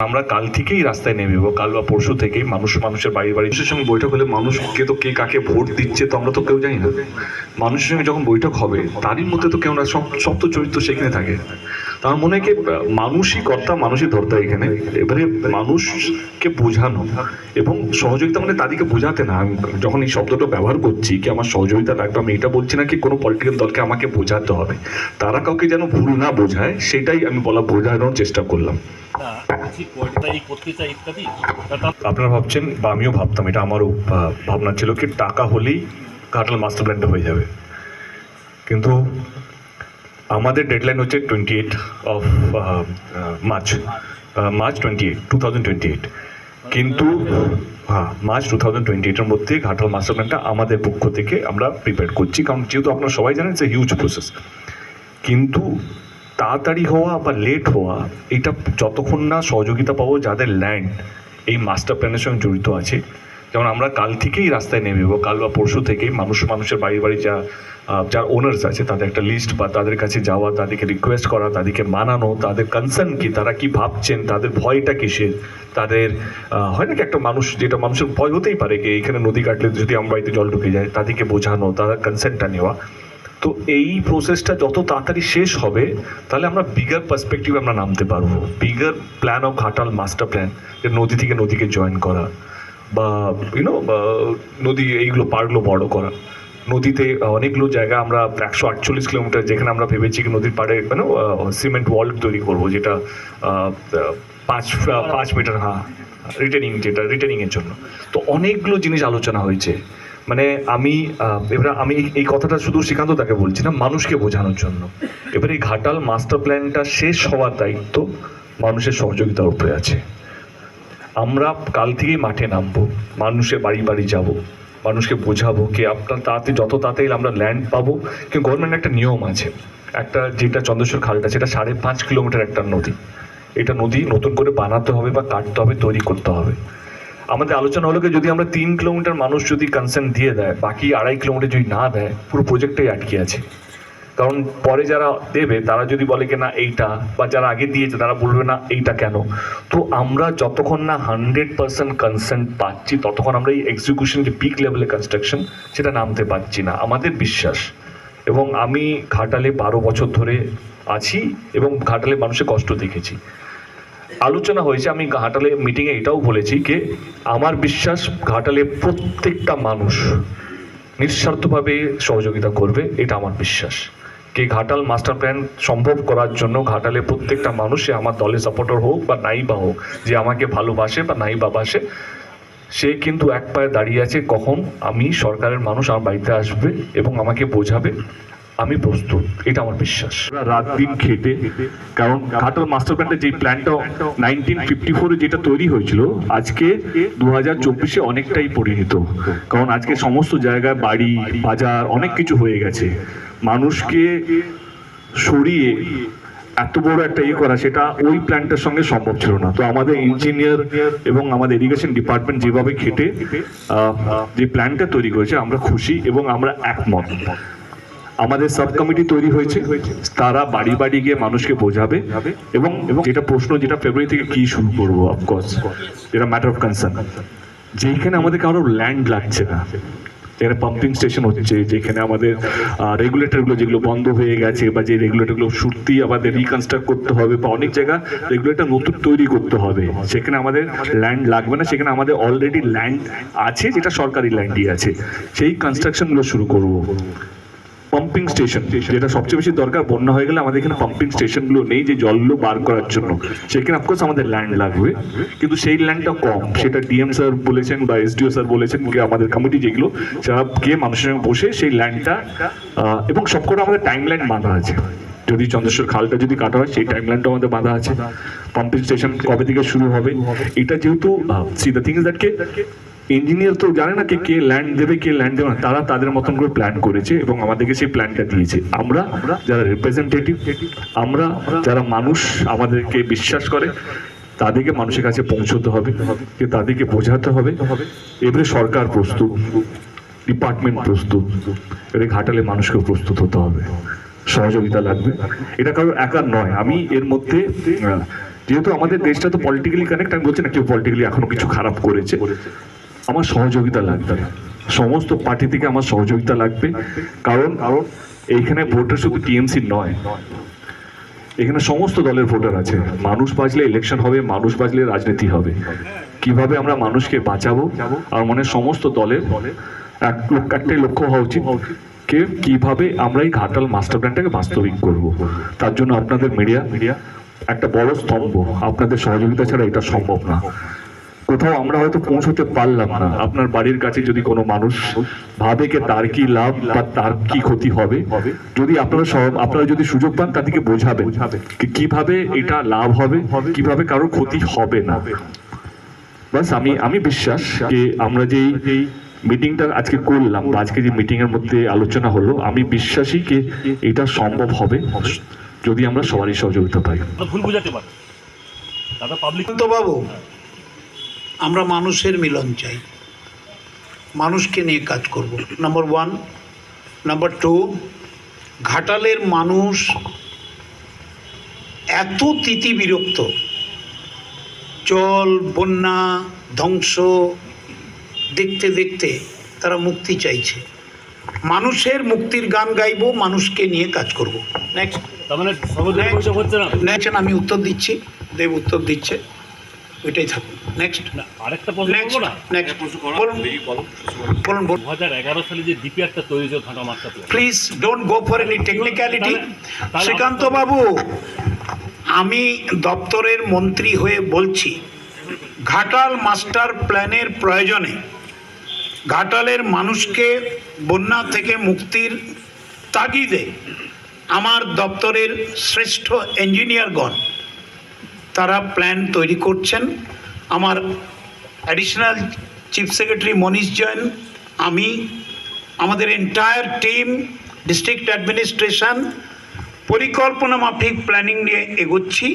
আমরা কাল থেকেই রাস্তায় নেমে যাব। কাল বা পরশু থেকেই মানুষ মানুষের বাড়ি বাড়ি মানুষের সঙ্গে বৈঠক হলে মানুষকে তো কে কাকে ভোট দিচ্ছে তো আমরা তো কেউ জানি না। মানুষের সঙ্গে যখন বৈঠক হবে, তারই মধ্যে তো কেউ না, সব সব তো চরিত্র সেখানে থাকে। তার মনে কি, মানুষই কর্তা, মানুষই ধর্তা এখানে। এবারে মানুষকে বোঝানো এবং সহযোগিতা মানে তাদেরকে বোঝাতে না। আমি যখন এই শব্দটা ব্যবহার করছি, কি আমার সহযোগিতা লাগবে? আমি এটা বলছি না কি কোনো পলিটিক্যাল দলকে আমাকে বোঝাতে হবে? তারা কাউকে যেন ভুল না বোঝায়, সেটাই আমি বলা, বোঝানোর চেষ্টা করলাম। আপনারা ভাবছেন বা আমিও ভাবতাম, এটা আমারও ভাবনা ছিল কি, টাকা হলেই ঘাটাল মাস্টার প্ল্যানটা হয়ে যাবে। কিন্তু আমাদের ডেডলাইন হচ্ছে twenty eight of March March twenty eight two thousand twenty eight কিন্তু হ্যাঁ মার্চ টু থাউজেন্ড টোয়েন্টি এইটের মধ্যে ঘাটাল মাস্টার প্ল্যানটা আমাদের পক্ষ থেকে আমরা প্রিপেয়ার করছি। কারণ যেহেতু আপনারা সবাই জানেন ইটস হিউজ প্রসেস কিন্তু তাড়াতাড়ি হওয়া বা লেট হওয়া, এটা যতক্ষণ না সহযোগিতা পাবো যাদের ল্যান্ড এই মাস্টার প্ল্যানের সঙ্গে জড়িত আছে যেমন আমরা কাল থেকেই রাস্তায় নেমে যাব, কাল বা পরশু থেকেই মানুষ মানুষের বাড়ি বাড়ি যা যার ওনার্স আছে, তাদের একটা লিস্ট বা তাদের কাছে যাওয়া, তাদেরকে রিকোয়েস্ট করা, তাদেরকে মানানো, তাদের কনসার্ন কি, তারা কি ভাবছেন, তাদের ভয়টা কিসের? তাদের হয় না কি একটা মানুষ যেটা মানুষের ভয় হতেই পারে কি এখানে নদী কাটলে যদি আমার বাড়িতে জল ঢুকে যায়, তাদেরকে বোঝানো তাদের কনসেন্টটা নেওয়া। তো এই প্রসেসটা যত তাড়াতাড়ি শেষ হবে, তাহলে আমরা বিগার পার্সপেক্টিভ আমরা নামতে পারব। Bigger plan of Ghatal master plan যে নদী থেকে নদীকে জয়েন করা। বা ইউনো নদী এইগুলো পাড়গুলো বড় করা। নদীতে অনেকগুলো জায়গা আমরা একশো আটচল্লিশ কিলোমিটার যেখানে আমরা ভেবেছি কি নদীর পাড়ে কেন সিমেন্ট ওয়াল তৈরি করব, যেটা পাঁচ পাঁচ মিটার হ্যাঁ রিটার্নিং যেটা রিটার্নিংয়ের জন্য। তো অনেকগুলো জিনিস আলোচনা হয়েছে। মানে আমি এবার আমি এই কথাটা শুধু শ্রীকান্ত তাকে বলছি না, মানুষকে বোঝানোর জন্য। এবারে এই ঘাটাল মাস্টার প্ল্যানটা শেষ হওয়ার দায়িত্ব মানুষের সহযোগিতার উপরে আছে। আমরা কাল থেকেই মাঠে নামবো মানুষের বাড়ি বাড়ি যাব, মানুষকে বোঝাবো কি আপনার তাড়াতাড়ি যত তাড়াতাড়ি আমরা ল্যান্ড পাবো কিন্তু গভর্নমেন্ট একটা নিয়ম আছে, একটা যেটা চন্দ্রেশ্বর খালটা সেটা সাড়ে পাঁচ কিলোমিটার একটা নদী, এটা নদী নতুন করে বানাতে হবে বা কাটতে হবে, তৈরি করতে হবে। আমাদের আলোচনা হলো কি যদি আমরা তিন কিলোমিটার মানুষ যদি কনসেন্ট দিয়ে দেয়, বাকি আড়াই কিলোমিটার যদি না দেয়, পুরো প্রজেক্টটাই আটকে আছে। কারণ পরে যারা দেবে, তারা যদি বলে কি না এইটা, বা যারা আগে দিয়েছে, তারা বলবে না এইটা কেন? তো আমরা যতক্ষণ না হান্ড্রেড পার্সেন্ট কনসেন্ট পাচ্ছি, ততক্ষণ আমরা এই এক্সিকিউশন যে পিক লেভেলের কনস্ট্রাকশন সেটা নামতে পারছি না। আমাদের বিশ্বাস। এবং আমি ঘাটালে বারো বছর ধরে আছি এবং ঘাটালে মানুষের কষ্ট দেখেছি। আলোচনা হয়েছে, আমি ঘাটালে মিটিংয়ে এটাও বলেছি যে, আমার বিশ্বাস ঘাটালে প্রত্যেকটা মানুষ নিঃস্বার্থভাবে সহযোগিতা করবে, এটা আমার বিশ্বাস। কে ঘাটাল মাস্টার প্ল্যান সম্ভব করার জন্য ঘাটালে প্রত্যেকটা মানুষ আমার দলের সাপোর্টার হোক বা নাই বা হোক, যে আমাকে ভালোবাসে বা নাই বা বাসে, সে কিন্তু এক পায়ে দাঁড়িয়ে আছে কখন আমি সরকারের মানুষ আমার বাড়িতে আসবে এবং আমাকে বোঝাবে, আমি প্রস্তুত। এটা আমার বিশ্বাস। রাত দিন খেটে, কারণ ঘাটাল মাস্টার প্ল্যানটা যে প্ল্যানটা নাইনটিন ফিফটি ফোরে যেটা তৈরি হয়েছিল, আজকে দু হাজার চব্বিশে অনেকটাই পরিণত। কারণ আজকে সমস্ত জায়গায় বাড়ি, বাজার অনেক কিছু হয়ে গেছে। মানুষকে সরিয়ে এত বড় একটা ইয়ে করা, সেটা ওই প্ল্যানটার সঙ্গে সম্ভব ছিল না। তো আমাদের ইঞ্জিনিয়ার এবং আমাদের ইরিগেশন ডিপার্টমেন্ট যেভাবে খেটে যে প্ল্যানটা তৈরি করেছে, আমরা খুশি এবং আমরা একমত। আমাদের সাব কমিটি তৈরি হয়েছে, তারা বাড়ি বাড়ি গিয়ে মানুষকে বোঝাবে এবং যেটা প্রশ্ন, যেটা ফেব্রুয়ারি থেকে কি শুরু করব অফকোর্স যেটা ম্যাটার অফ কনসার্ন যেখানে আমাদের কারও ল্যান্ড লাগছে না। যেখানে পাম্পিং স্টেশন হচ্ছে, যেখানে আমাদের রেগুলেটরগুলো যেগুলো বন্ধ হয়ে গেছে বা যে রেগুলেটরগুলো সত্যি আমাদের রিকনস্ট্রাক্ট করতে হবে বা অনেক জায়গা রেগুলেটর নতুন তৈরি করতে হবে। সেখানে আমাদের ল্যান্ড লাগবে না, সেখানে আমাদের অলরেডি ল্যান্ড আছে, যেটা সরকারি ল্যান্ডই আছে। সেই কনস্ট্রাকশনগুলো শুরু করব। পাম্পিং স্টেশন যেটা সবচেয়ে বেশি দরকার, বন্যা হয়ে গেলে আমাদের এখানে পাম্পিং স্টেশনগুলো নেই যে জলগুলো বার করার জন্য। সেখানে অফকোর্স আমাদের ল্যান্ড লাগবে, কিন্তু সেই ল্যান্ডটা কম। সেটা ডিএম স্যার বলেছেন বা এসডিও স্যার বলেছেন যে আমাদের কমিটি যেগুলো, যারা গিয়ে মানুষের সঙ্গে বসে সেই ল্যান্ডটা এবং সবকটা আমাদের টাইম লাইন বাঁধা আছে। যদি চন্দ্রেশ্বর খালটা যদি কাটা হয়, সেই টাইম লাইনটা আমাদের বাঁধা আছে। পাম্পিং স্টেশন কবে থেকে শুরু হবে? এটা যেহেতু see the thing is that K engineer তো জানে না কে ল্যান্ড দেবে, কে ল্যান্ড দেবে না। তারা তাদের মতন করে প্ল্যান করেছে এবং আমাদেরকে সেই প্ল্যানটা দিয়েছে। আমরা যারা রিপ্রেজেন্টেটিভ আমরা যারা মানুষ, আমাদেরকে বিশ্বাস করে, তাদেরকে মানুষের কাছে পৌঁছতে হবে, যে তাদেরকে বোঝাতে হবে। এবারে সরকার প্রস্তুত ডিপার্টমেন্ট প্রস্তুত, এবারে ঘাটালে মানুষকে প্রস্তুত হতে হবে। সহযোগিতা লাগবে। এটা কারোর একার নয়। আমি এর মধ্যে, যেহেতু আমাদের দেশটা তো পলিটিক্যালি কানেক্ট আমি বলছি না কেউ পলিটিক্যালি এখনও কিছু খারাপ করেছে। আমার সহযোগিতা লাগবে। সমস্ত পার্টি থেকে আমার সহযোগিতা লাগবে। কারণ কারণ এইখানে ভোটার শুধু টিএমসি নয়। এখানে সমস্ত দলের ভোটার আছে। মানুষ বাঁচলে ইলেকশন হবে, মানুষ বাঁচলে রাজনীতি হবে। কীভাবে আমরা মানুষকে বাঁচাবো? আর মানে সমস্ত দলের এক একটাই লক্ষ্য হওয়া উচিত। কে, কীভাবে আমরা এই ঘাটাল মাস্টার প্ল্যানটাকে বাস্তবিক করব? তার জন্য আপনাদের মিডিয়া মিডিয়া একটা বড় স্তম্ভ। আপনাদের সহযোগিতা ছাড়া এটা সম্ভব না। কোথাও আমরা হয়তো পৌঁছতে পারলাম না। আপনার বাড়ির কাছে যদি কোনো মানুষ ভাবে যে তার কি লাভ বা তার কি ক্ষতি হবে যদি আপনারা সব- আপনারা যদি সুযোগ পান তাদেরকে বোঝাবেন কি- কীভাবে এটা লাভ হবে কীভাবে কারোর ক্ষতি হবে না। বাস আমি আমি বিশ্বাস যে আমরা যেই মিটিংটা আজকে করলাম বা আজকে যে মিটিং এর মধ্যে আলোচনা হলো আমি বিশ্বাসী যে এটা সম্ভব হবে যদি আমরা সবারই সহযোগিতা পাই। দাদা ভুল বুঝাতে পারে। দাদা পাবলিক তো বাবু আমরা মানুষের মিলন চাই। মানুষকে নিয়ে কাজ করব। নাম্বার ওয়ান নাম্বার টু ঘাটালের মানুষ এত তিতি বিরক্ত। জল বন্যা ধ্বংস দেখতে দেখতে তারা মুক্তি চাইছে। মানুষের মুক্তির গান গাইব মানুষকে নিয়ে কাজ করব। নেক্সট মানে আমি উত্তর দিচ্ছি। দেব উত্তর দিচ্ছে। ওইটাই থাকুন নেক্সট না, আরেকটা প্রশ্ন নেক্সট করব না? নেক্সট বলুন। বলুন দু হাজার এগারো সালে যে ডিপিআরটা তৈরি হয়েছিল ঘাটা master please don't go for any technicality Srikanta বাবু আমি দপ্তরের মন্ত্রী হয়ে বলছি ঘাটাল মাস্টার প্ল্যানের প্রয়োজনে ঘাটালের মানুষকে বন্যা থেকে মুক্তির তাগিদে আমার দপ্তরের শ্রেষ্ঠ ইঞ্জিনিয়ারগণ তারা প্ল্যান তৈরি করছেন। আমার additional chief secretary Manish Jain আমি আমাদের এন্টায়ার টিম ডিস্ট্রিক্ট অ্যাডমিনিস্ট্রেশন পরিকল্পনা মাফিক প্ল্যানিং নিয়ে এগোচ্ছি।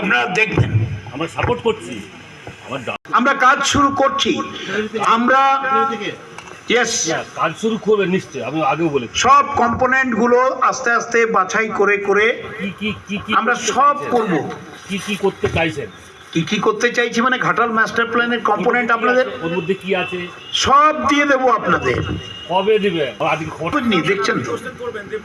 আপনারা দেখবেন। আমরা সাপোর্ট করছি। আমরা কাজ শুরু করছি। আমরা কাজ শুরু করবে নিশ্চয়ই আমি আগেও বলেছি। সব কম্পোনেন্টগুলো আস্তে আস্তে বাছাই করে করে কি কি কি কি আমরা সব? করব। কি কি করতে চাইছেন? কি কি করতে চাইছি মানে ঘাটাল মাস্টার প্ল্যানের কম্পোনেন্ট আপনাদের ওর মধ্যে কি আছে? সব দিয়ে দেবো আপনাদের। কবে দিবে? আজকে দেখছেন তো?